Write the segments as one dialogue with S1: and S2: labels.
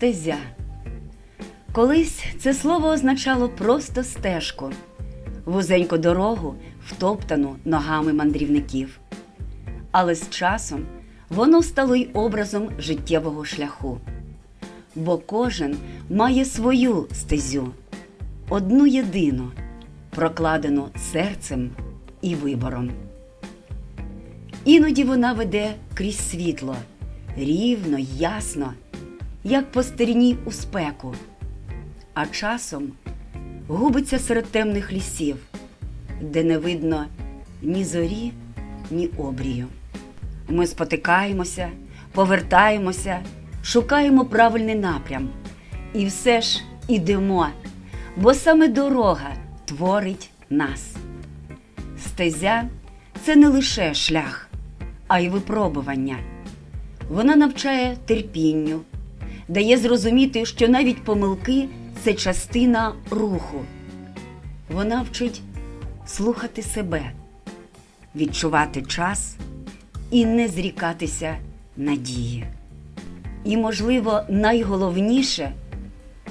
S1: Стезя. Колись це слово означало просто стежку, вузеньку дорогу, втоптану ногами мандрівників. Але з часом воно стало й образом життєвого шляху. Бо кожен має свою стезю, одну єдину, прокладену серцем і вибором. Іноді вона веде крізь світло, рівно, ясно, як по стерні у спеку, а часом губиться серед темних лісів, де не видно ні зорі, ні обрію. Ми спотикаємося, повертаємося, шукаємо правильний напрям. І все ж ідемо, бо саме дорога творить нас. Стезя це не лише шлях, а й випробування. Вона навчає терпінню, дає зрозуміти, що навіть помилки це частина руху. Вона вчить слухати себе, відчувати час і не зрікатися надії. І, можливо, найголовніше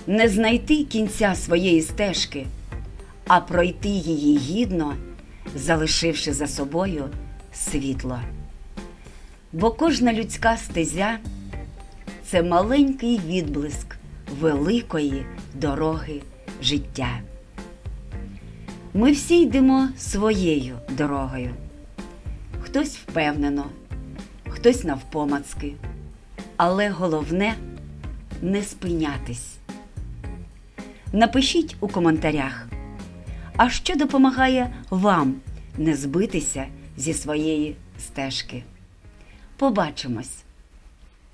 S1: не знайти кінця своєї стежки, а пройти її гідно, залишивши за собою світло. Бо кожна людська стезя це маленький відблиск великої дороги життя. Ми всі йдемо своєю дорогою. Хтось впевнено, хтось навпомацки, але головне не спинятись. Напишіть у коментарях, а що допомагає вам не збитися зі своєї стежки. Побачимось!